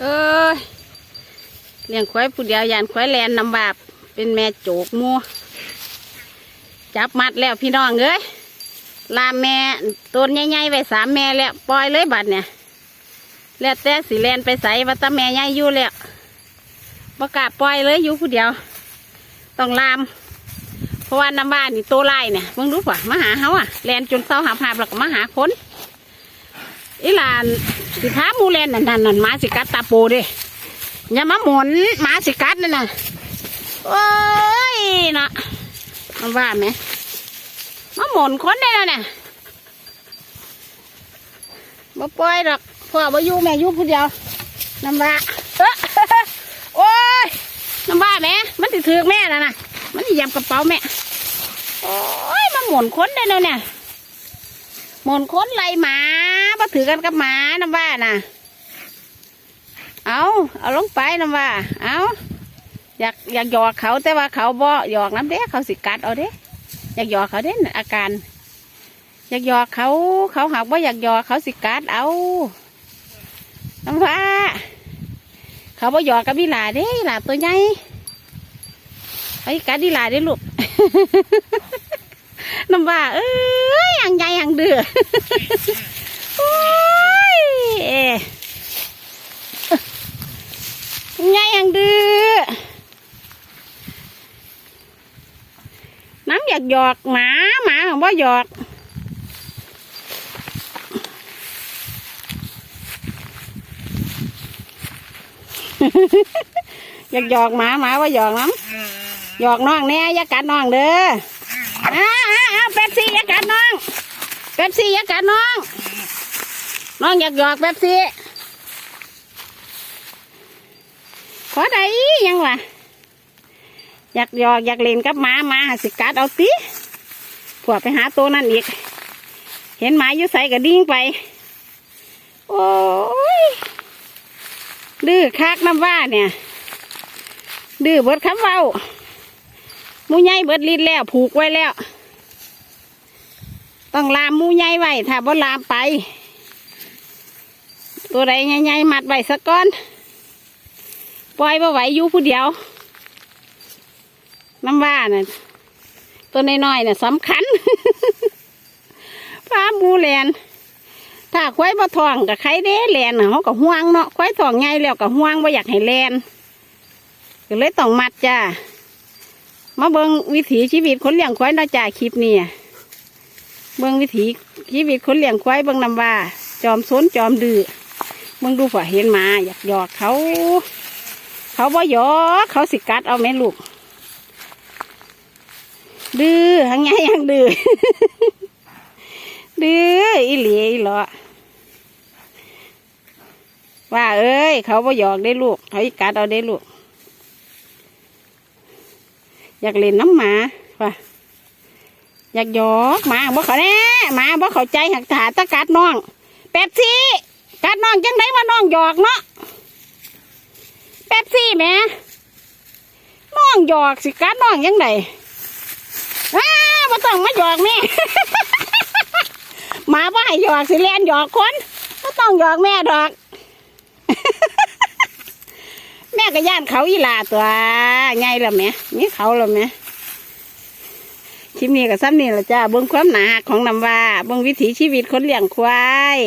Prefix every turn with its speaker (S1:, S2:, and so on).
S1: เอ้ยเลี้ยงควายผู้เดียวยานควายแลนนำบาปเป็นแม่โจกมัวจับมัดแล้วพี่น้องเอ้ยลาแม่ตัวใหญ่ๆไปสามแม่แล้วปล่อยเลยบัดเนี่ยแล้วแต่สิแลนไปใส่ว่าตาแม่ใหญ่อยู่แล้วประกาศปล่อยเลยอยู่ผู้เดียว ต้องลาม เพราะว่าน้ำบ้านนี่โตไล่เนี่ยมึงรู้ป่ะมาหาเขาอะแลนจนเศร้าหาภาพแล้วก็มาหาคน อีหลานสิท้ามูแลนนั่นนั่นนั่นหมาสิกัดตาโปเด้อย่ามาหมุนหมาสิกัดนั่นน่ะโอ้ยนะมันว่าไหมมาหมุนคนได้แล้วเนี่ยมาปล่อยหรอกพ่อมาอยู่แม่อยู่ผู้เดียวน้ำบ้าเออโอ้ยน้ำบ้าแม่มันติถือแม่แล้วนะมันสิยำกระเป๋าแม่โอ้ยมันหมุนคนได้แล้วเนี่ย หมุนค้นไล่หมามาถือกันกับหมาน้ำว่าน่ะ เอาเอาลงไปน้ำว่า เอาอยากอยากหยอกเขาแต่ว่าเขาบ่หยอกน้ำเด้เขาสิกัดเอาเด้อยากหยอกเขาเด้น่ะอาการ อยากหยอกเขาเขาหักว่าอยากหยอกเขาสิกัดเอาน้ำว่า เขาบ่หยอกกับวิลาเด้วิลาตัวใหญ่ไอ้กัดวิลาเด้ลูก น้ำว่า เอ้ยยังใหญ่ยังเดือโอ้ยเอ๊ะยังใหญ่ยังเดือน้ำอยากหยอกหมาหมาของว่าหยอกอยากหยอกหมาหมาว่าหยอกน้ำหยอกน้องแน่อย่ากัดน้องเด้อ อ้าวอ้าเป๊ปซี่อย่ากัดน้องเป๊ปซี่อย่ากัดน้อง น้องอยากหยอกเป๊ปซี่ขอได้ยังวะอยากหยอกอยากเล่นกับหมาหมาสิกัดเอาติพวไปหาตัวนั่นอีก เห็นหมาอยู่ใส่กระดิ่งไป โอ้ยดื้อคักน้ำว่าเนี่ย ดื้อเบิดคำเว้ามูใหญ่เบิดลิ้นแล้ว ผูกไว้แล้ว ต้องลามมูใหญ่ไว้ถ้าบ่ลามไป ตัวใดใหญ่ๆมัดไว้สักก้อนปล่อยบ่ไหวอยู่ผู้เดียวน้ำว่าน่ะตัวน้อยๆน่ะสำคัญพามูแลนถ้าควายบ่ทองกับใครเด้แลนน่ะเขาก็ห่วงเนาะควายทองใหญ่แล้วก็ห่วงบ่อยากให้แลนก็เลยต้องมัดจ้ามาเบิงวิถีชีวิตคนเลี้ยงควายนาะจ้าคลิปนี้ อะเบิงวิถีชีวิตคนเลี้ยงควายเบิงนำว่า จอมซนจอมดื้อเบิงดูฝ่าเห็นมาอยากหยอกเขา เขาบ่หยอกเขาสิกัดเอาแม่ลูก ดื้อหังไงยังดื้อดื้ออีหลีอีหลอว่าเอ้ย เขาบ่หยอกได้ลูก เขาสิกัดเอาได้ลูก อยากเล่นน้ำหมาว่ะ อยากหยอกมาบ่เขาแน่มาบ่เข้าใจหักถาตะกัดน้องแป๊บซี่กัดน้องจังไดว่าน้องหยอกเนาะแป๊บซี่แม่น้องหยอกสิกัดน้องยังไงอ้าบ่ต้องมาหยอกแม่มาบ่ให้หยอกสิแลนหยอกคนบ่ต้องหยอกแม่ดอก แม่ก็ย่านเขาอีลาตัวใหญ่แล้วแม่มีเขาล้วแม่ ลิปนี้ก็ซ้ำนี่ละจ้าเบื้องความหนาของน้ำว่าเบื้องวิถีชีวิตคนเลี้ยงควาย